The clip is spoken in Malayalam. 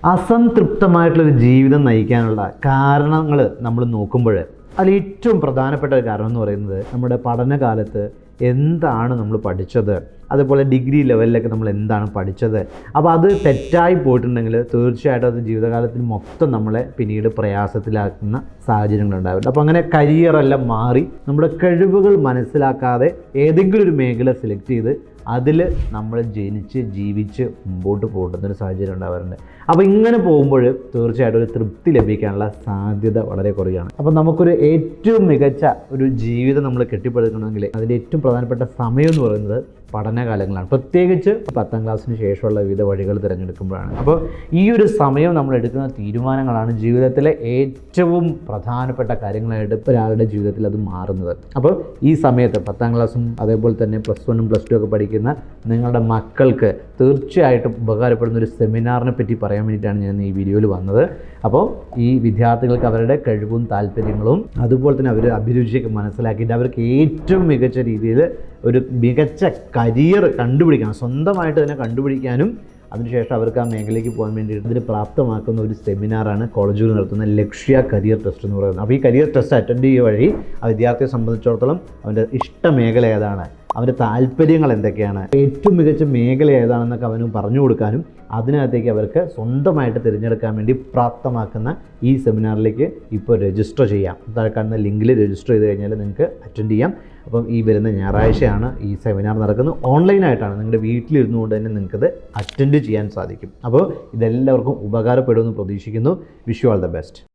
അസംതൃപ്തമായിട്ടുള്ളൊരു ജീവിതം നയിക്കാനുള്ള കാരണങ്ങൾ നമ്മൾ നോക്കുമ്പോൾ അതിൽ ഏറ്റവും പ്രധാനപ്പെട്ട ഒരു കാരണം എന്ന് പറയുന്നത് നമ്മുടെ പഠനകാലത്ത് എന്താണ് നമ്മൾ പഠിച്ചത്? അതുപോലെ ഡിഗ്രി ലെവലിലൊക്കെ നമ്മൾ എന്താണ് പഠിച്ചത്? അപ്പോൾ അത് തെറ്റായി പോയിട്ടുണ്ടെങ്കിൽ തീർച്ചയായിട്ടും അത് ജീവിതകാലത്തിൽ മൊത്തം നമ്മളെ പിന്നീട് പ്രയാസത്തിലാക്കുന്ന സാഹചര്യങ്ങളുണ്ടാവില്ല. അപ്പോൾ അങ്ങനെ കരിയറെല്ലാം മാറി നമ്മുടെ കഴിവുകൾ മനസ്സിലാക്കാതെ ഏതെങ്കിലും ഒരു മേഖല സെലക്ട് ചെയ്ത് അതിൽ നമ്മൾ ജനിച്ച് ജീവിച്ച് മുമ്പോട്ട് പോകുന്ന ഒരു സാഹചര്യം ഉണ്ടാവാറുണ്ട്. അപ്പോൾ ഇങ്ങനെ പോകുമ്പോൾ തീർച്ചയായിട്ടും ഒരു തൃപ്തി ലഭിക്കാനുള്ള സാധ്യത വളരെ കുറയാണ് അപ്പോൾ നമുക്കൊരു ഏറ്റവും മികച്ച ഒരു ജീവിതം നമ്മൾ കെട്ടിപ്പടുക്കണമെങ്കിൽ അതിന്റെ ഏറ്റവും പ്രധാനപ്പെട്ട സമയം എന്ന് പറയുന്നത് പഠനകാലങ്ങളാണ്. പ്രത്യേകിച്ച് പത്താം ക്ലാസ്സിന് ശേഷമുള്ള വിവിധ വഴികൾ തിരഞ്ഞെടുക്കുമ്പോഴാണ്. അപ്പോൾ ഈ ഒരു സമയം നമ്മൾ എടുക്കുന്ന തീരുമാനങ്ങളാണ് ജീവിതത്തിലെ ഏറ്റവും പ്രധാനപ്പെട്ട കാര്യങ്ങളായിട്ട് ഒരാളുടെ ജീവിതത്തിൽ അത് മാറുന്നത്. അപ്പോൾ ഈ സമയത്ത് പത്താം ക്ലാസ്സും അതേപോലെ തന്നെ പ്ലസ് വണ്ണും പ്ലസ് ടു ഒക്കെ പഠിക്കുന്ന നിങ്ങളുടെ മക്കൾക്ക് തീർച്ചയായിട്ടും ഉപകാരപ്പെടുന്ന ഒരു സെമിനാറിനെ പറ്റി പറയാൻ വേണ്ടിയിട്ടാണ് ഞാൻ ഈ വീഡിയോയിൽ വന്നത്. അപ്പോൾ ഈ വിദ്യാർത്ഥികൾക്ക് അവരുടെ കഴിവും താല്പര്യങ്ങളും അതുപോലെ തന്നെ അവർ അഭിരുചിയൊക്കെ മനസ്സിലാക്കിയിട്ട് അവർക്ക് ഏറ്റവും മികച്ച രീതിയിൽ ഒരു മികച്ച കരിയർ കണ്ടുപിടിക്കാൻ സ്വന്തമായിട്ട് തന്നെ കണ്ടുപിടിക്കാനും അതിനുശേഷം അവർക്ക് ആ മേഖലയ്ക്ക് പോകാൻ വേണ്ടിയിട്ട് ഇതിന് പ്രാപ്തമാക്കുന്ന ഒരു സെമിനാറാണ് കോളേജിൽ നടത്തുന്ന ലക്ഷ്യ കരിയർ ടെസ്റ്റ് എന്ന് പറയുന്നത്. അപ്പോൾ ഈ കരിയർ ടെസ്റ്റ് അറ്റൻഡ് ചെയ്യുക വഴി ആ വിദ്യാർത്ഥിയെ സംബന്ധിച്ചിടത്തോളം അവന്റെ ഇഷ്ട മേഖല ഏതാണ്? അവന്റെ താല്പര്യങ്ങൾ എന്തൊക്കെയാണ്? ഏറ്റവും മികച്ച മേഖല ഏതാണെന്നൊക്കെ അവന് പറഞ്ഞു കൊടുക്കാനും അതിനകത്തേക്ക് അവർക്ക് സ്വന്തമായിട്ട് തിരഞ്ഞെടുക്കാൻ വേണ്ടി പ്രാപ്തമാക്കുന്ന ഈ സെമിനാറിലേക്ക് ഇപ്പോൾ രജിസ്റ്റർ ചെയ്യാം. താഴെ കാണുന്ന ലിങ്കിൽ രജിസ്റ്റർ ചെയ്ത് കഴിഞ്ഞാൽ നിങ്ങൾക്ക് അറ്റൻഡ് ചെയ്യാം. അപ്പം ഈ വരുന്ന ഞായറാഴ്ചയാണ് ഈ സെമിനാർ നടക്കുന്നത്. ഓൺലൈനായിട്ടാണ് നിങ്ങളുടെ വീട്ടിലിരുന്നു കൊണ്ട് തന്നെ നിങ്ങൾക്കത് അറ്റൻഡ് ചെയ്യാൻ സാധിക്കും. അപ്പോൾ ഇതെല്ലാവർക്കും ഉപകാരപ്പെടുമെന്ന് പ്രതീക്ഷിക്കുന്നു. Wish you all the best